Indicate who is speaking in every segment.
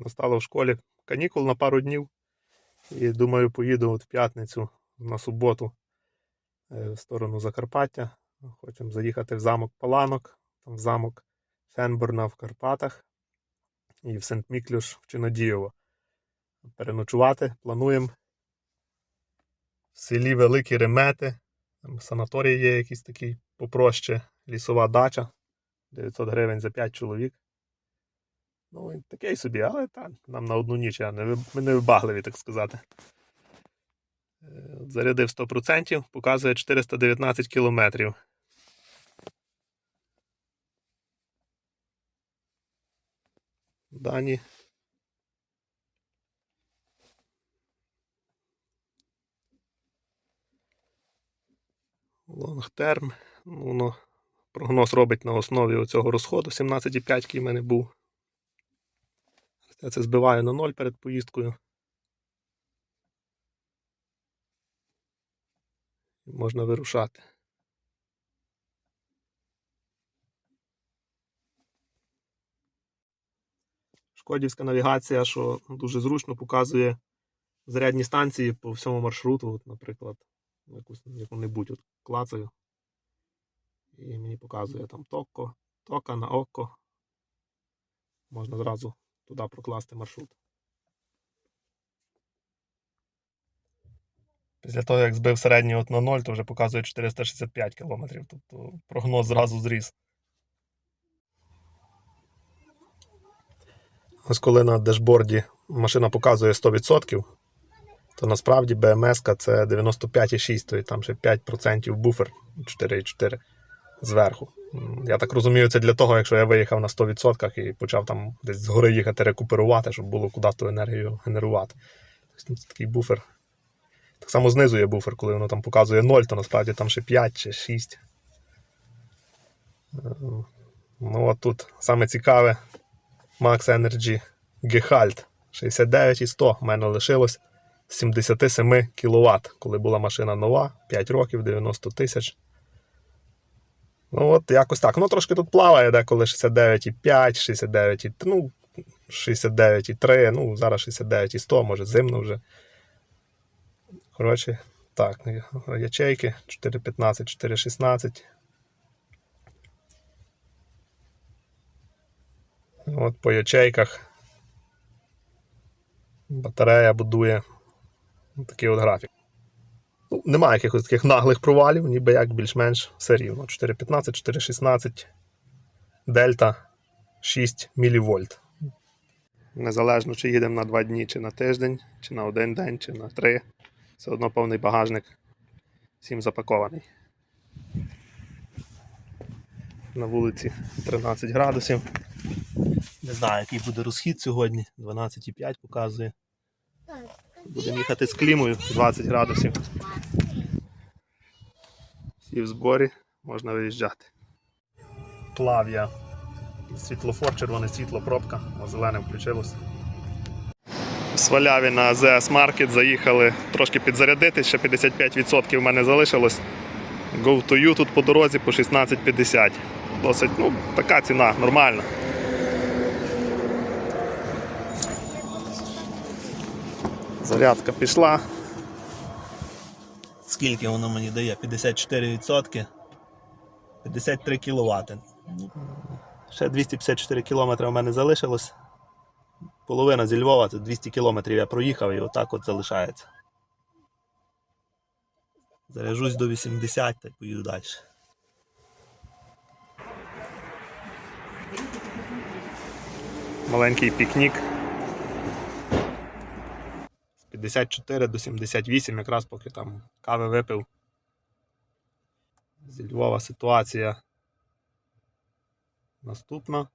Speaker 1: Настало в школі канікул на пару днів. І думаю, поїду от в п'ятницю на суботу е, в сторону Закарпаття. Хочемо заїхати в замок Паланок, там в замок Фенборна в Карпатах і в Сент-Міклюш в Чинодієво. Переночувати плануємо в селі Великі Ремети. Там санаторій є якийсь такий попроще, лісова дача. 900 гривень за 5 чоловік. Ну, він такий собі, але та, нам на одну ніч, а не, ми не вибагливі, так сказати. Е, Зарядив 100%, показує 419 кілометрів. Дані. Лонгтерм. Ну, Воно прогноз робить на основі оцього розходу 17,5, який в мене був. Я це збиваю на ноль перед поїздкою. Можна вирушати. Шкодівська навігація, що дуже зручно показує зарядні станції по всьому маршруту. От, наприклад, якусь яку-небудь от клацаю. І мені показує там токо, тока на око. Можна зразу туди прокласти маршрут. Після того, як збив середній от на 0, то вже показує 465 км. Тобто прогноз зразу зріс. Ось коли на дешборді машина показує 100%, то насправді BMS це 95,6, тобто там ще 5% буфер 4,4 зверху. Я так розумію, це для того, якщо я виїхав на 100% і почав там десь згори їхати рекуперувати, щоб було куди ту енергію генерувати. Тобто це такий буфер. Так само знизу є буфер, коли воно там показує 0, то насправді там ще 5 чи 6. Е, Ну, от тут саме цікаве Max Energy Gehalt 69 і 100. У мене лишилось 77 кВт, коли була машина нова, 5 років, 90 тисяч. Ну, от якось так. Ну, трошки тут плаває, деколи 69,5, 69, ну, 69,3, ну, зараз 69,100, може зимно вже. Коротше, так, ячейки 4,15, 4,16. От по ячейках батарея будує такий от графік. Ну, немає якихось таких наглих провалів, ніби як більш-менш все рівно. 4,15, 4,16, дельта 6 мВ. Незалежно, чи їдемо на 2 дні, чи на тиждень, чи на один день, чи на 3. Все одно повний багажник всім запакований. На вулиці 13 градусів. Не знаю, який буде розхід сьогодні. 12,5 показує. Будемо їхати з клімою 20 градусів. Всі в зборі, можна виїжджати. Плав'я. Світлофор, червоне світло, пробка, о, зелене включилось. В Сваляві на АЗС Market заїхали трошки підзарядити, ще 55% в мене залишилось. Go to you тут по дорозі по 16,50. Досить, ну, така ціна, нормальна. Зарядка пішла. Скільки воно мені дає? 54%. 53 кВт. Ще 254 км у мене залишилось. Половина зі Львова, це 200 км я проїхав і отак от залишається. Заряжусь до 80 та й поїду далі. Маленький пікнік. З 54 до 78, якраз поки там кави випив. Зі Львова ситуація наступна.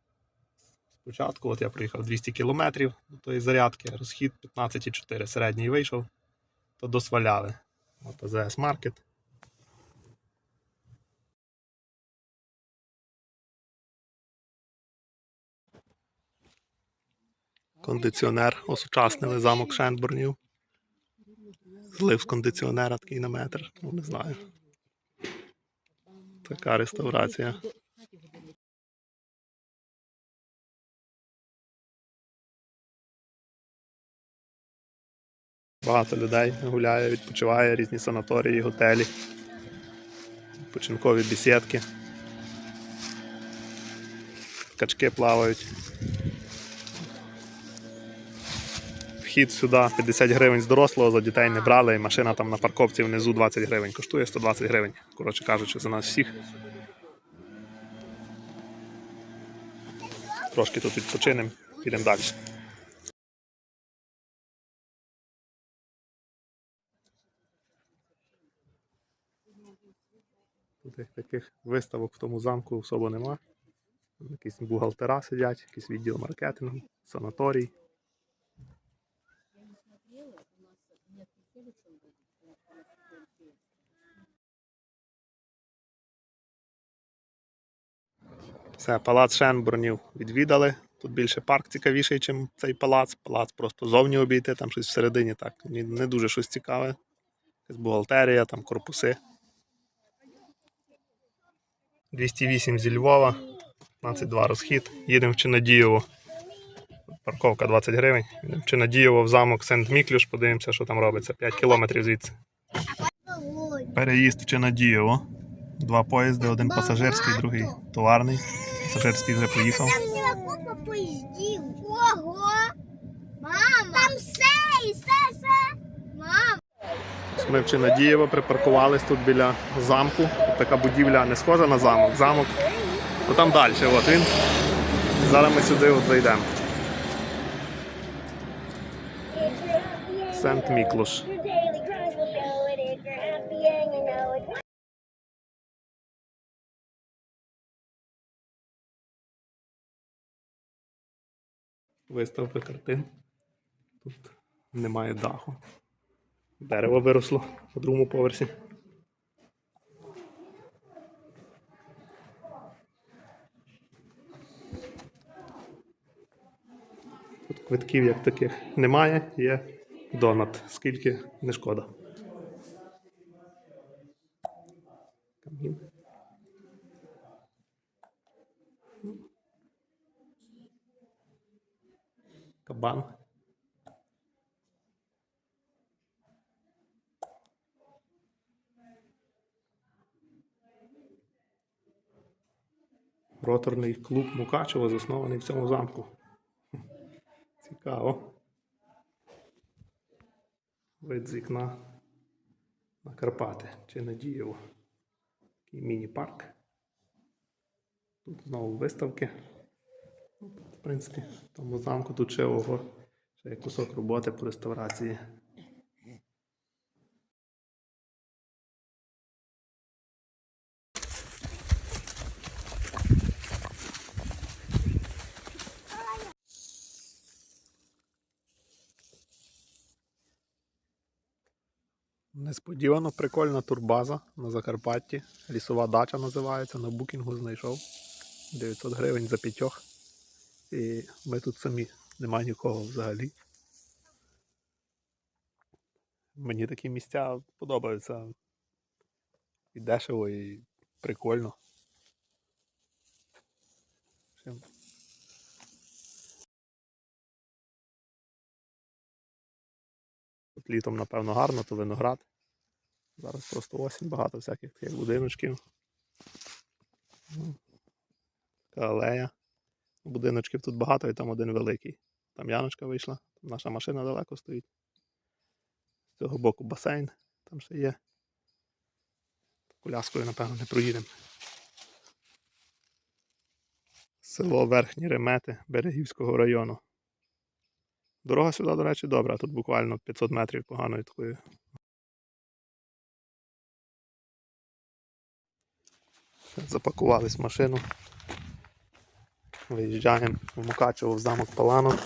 Speaker 1: Спочатку от я проїхав 200 км до тої зарядки, розхід 15,4 середній вийшов, то до сваляви. От АЗС Market. Кондиціонер осучаснили замок Шенборнів злив з кондиціонера такий на метр, ну не знаю. Така реставрація. Багато людей гуляє, відпочиває різні санаторії, готелі, починкові бесідки. Качки плавають. Вхід сюди 50 гривень з дорослого, за дітей не брали, і машина там на парковці внизу 20 гривень. Коштує 120 гривень, коротше кажучи, за нас всіх. Трошки тут відпочинемо, підемо далі. Тут таких виставок в тому замку особо нема. Якісь бухгалтера сидять, якийсь відділ маркетингу, санаторій. Все, палац Шенбурнів відвідали. Тут більше парк цікавіший, ніж цей палац. Палац просто зовні обійти, там щось всередині так. Не дуже щось цікаве. Якась бухгалтерія, там корпуси. 208 зі Львова, 15-2 розхід. Їдемо в Чинадієво. Парковка 20 гривень. Їдемо в Чинадієво в замок Сент-Міклюш, подивимося, що там робиться. 5 кілометрів звідси. Переїзд в Чинадієво. Два поїзди, один пасажирський, другий товарний. Пасажирський вже поїхав.
Speaker 2: Там ціла купа поїздів. Ого! Мама! Там все, і все, все. Мама!
Speaker 1: Ми в Чинадієво припаркувались тут біля замку. Тут така будівля не схожа на замок. Замок. Ну там далі, от він. Зараз ми сюди от зайдемо. Сент Міклуш. Виставка картин. Тут немає даху. Дерево виросло на другому поверсі. Тут квитків як таких немає, є донат. Скільки не шкода. Камін. Кабан. Роторний клуб Мукачево заснований в цьому замку. Цікаво. Вид з вікна на Карпати чи Надієво. Такий міні-парк. Тут знову виставки. В принципі, в тому замку тут ще ого, ще є кусок роботи по реставрації. Несподівано прикольна турбаза на Закарпатті. Лісова дача називається. На букінгу знайшов. 900 гривень за п'ятьох. І ми тут самі. Нема нікого взагалі. Мені такі місця подобаються. І дешево, і прикольно. От літом, напевно, гарно, то виноград. Зараз просто осінь, багато всяких таких будиночків. Така алея. Будиночків тут багато і там один великий. Там Яночка вийшла, там наша машина далеко стоїть. З цього боку басейн, там ще є. Коляскою, напевно, не проїдемо. Село Верхні Ремети Берегівського району. Дорога сюди, до речі, добра. Тут буквально 500 метрів поганої такої. Запакувались в машину. Виїжджаємо в Мукачево в замок Паланок.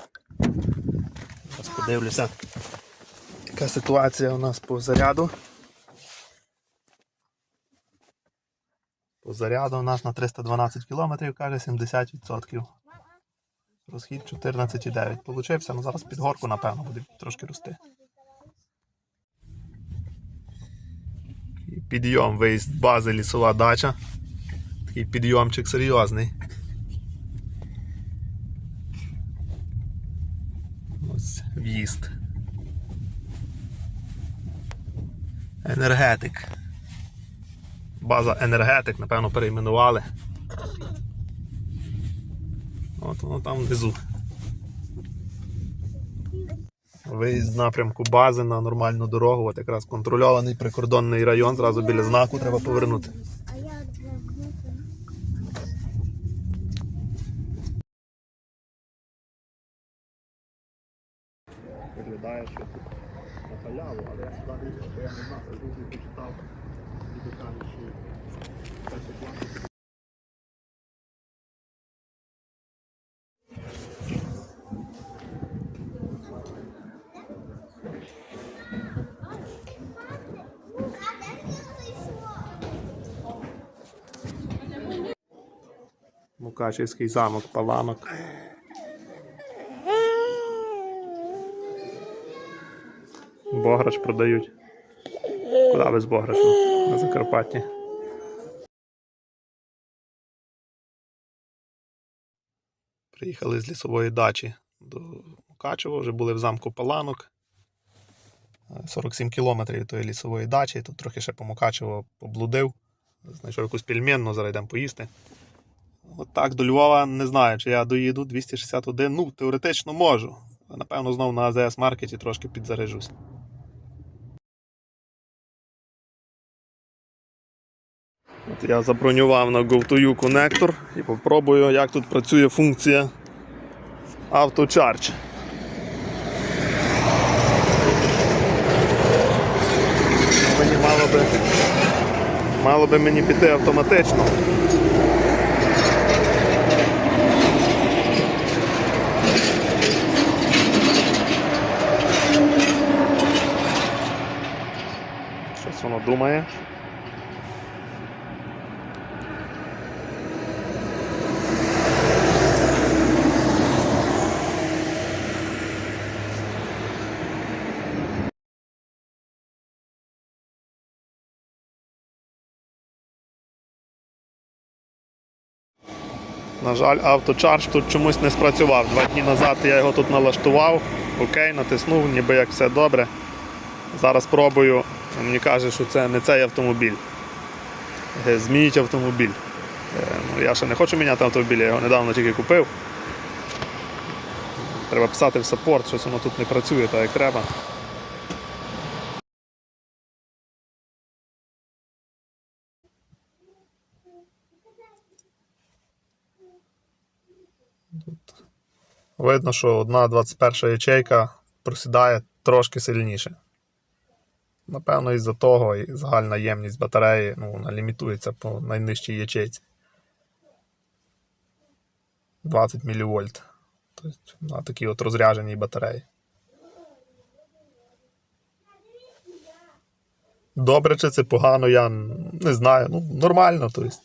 Speaker 1: Зараз подивлюся, яка ситуація у нас по заряду. По заряду у нас на 312 км, каже 70%. Розхід 14,9. Получився, ну зараз під горку, напевно, буде трошки рости. І підйом, виїзд бази лісова дача. Такий підйомчик серйозний. Ось в'їзд. Енергетик. База енергетик, напевно, перейменували. От воно там внизу. Виїзд з напрямку бази на нормальну дорогу, от якраз контрольований прикордонний район, зразу біля знаку треба повернути. Виглядає, що тут на халяву, але я сюди дивлюся, що я не знав, я дуже почитав і що перший клас. Мукачівський замок, паланок. Бограш продають. Куди без бограшу? На Закарпатті. Приїхали з лісової дачі до Мукачева, вже були в замку Паланок. Е, 47 кілометрів від тої лісової дачі. Тут трохи ще по Мукачево поблудив. Знайшов якусь пельменну, зараз йдемо поїсти. От так до Львова не знаю, чи я доїду 261. Ну, теоретично можу. Напевно, знову на АЗС маркеті трошки підзаряжусь. От я забронював на GoToU конектор і попробую, як тут працює функція AutoCharge. Мені мало би, мало би мені піти автоматично. Щось воно думає. На жаль, авточарж тут чомусь не спрацював. Два дні назад я його тут налаштував, окей, натиснув, ніби як все добре. Зараз пробую. Мені каже, що це не цей автомобіль. Е, Змініть автомобіль. Е, Ну, я ще не хочу міняти автомобіль, я його недавно тільки купив. Треба писати в саппорт, щось воно тут не працює так як треба. Видно, що одна 21 ячейка просідає трошки сильніше. Напевно, із-за того і загальна ємність батареї ну, вона лімітується по найнижчій ячейці. 20 мВ. Тобто на такій от розрядженій батареї. Добре чи це погано, я не знаю. Ну, нормально, тобто.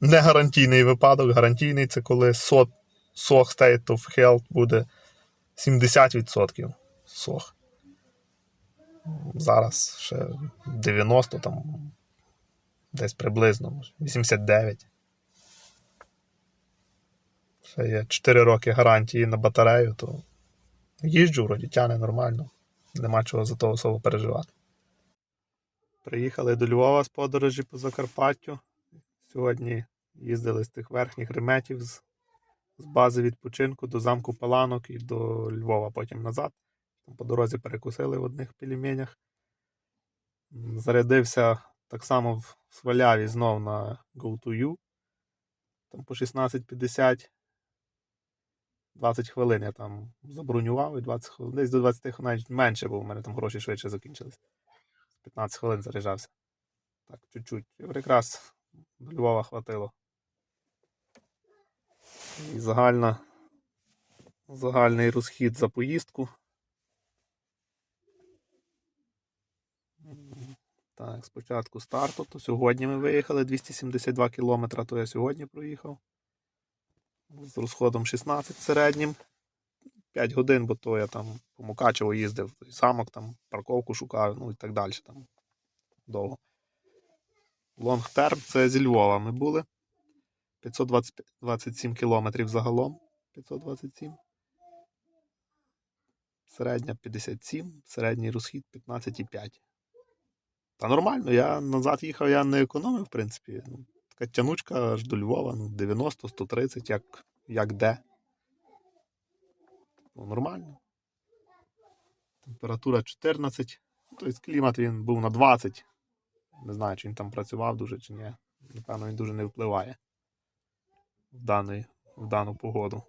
Speaker 1: Не гарантійний випадок. Гарантійний це коли сот, сох state of health буде 70% сох. Зараз ще 90 там десь приблизно, може, 89. Ще є 4 роки гарантії на батарею, то їжджу, вроді тяне нормально. Нема чого за того особо переживати. Приїхали до Львова з подорожі по Закарпаттю. Сьогодні їздили з тих верхніх реметів з, з бази відпочинку до замку Паланок і до Львова потім назад. По дорозі перекусили в одних пельменях. Зарядився так само в Сваляві знов на GoToU. Там по 16.50. 20 хвилин я там забронював і 20 хвилин. Десь до 20 хвилин навіть менше, бо в мене там гроші швидше закінчились. 15 хвилин заряджався. Так, чуть-чуть. Якраз до Львова хватило. І загальна, загальний розхід за поїздку. Так, спочатку старту, то сьогодні ми виїхали 272 кілометра, то я сьогодні проїхав. З розходом 16 середнім. 5 годин, бо то я там по Мукачево їздив, той замок там, парковку шукав, ну і так далі. Там довго. Лонгтерм це зі Львова ми були. 527 кілометрів загалом. 527. Середня 57, середній розхід 15,5. Та нормально, я назад їхав, я не економив, в принципі. Ну, така тянучка аж до Львова, ну, 90-130, як, як де. Ну, нормально. Температура 14. Тобто клімат він був на 20. Не знаю, чи він там працював дуже чи ні. Напевно, він дуже не впливає в, даний, в дану погоду.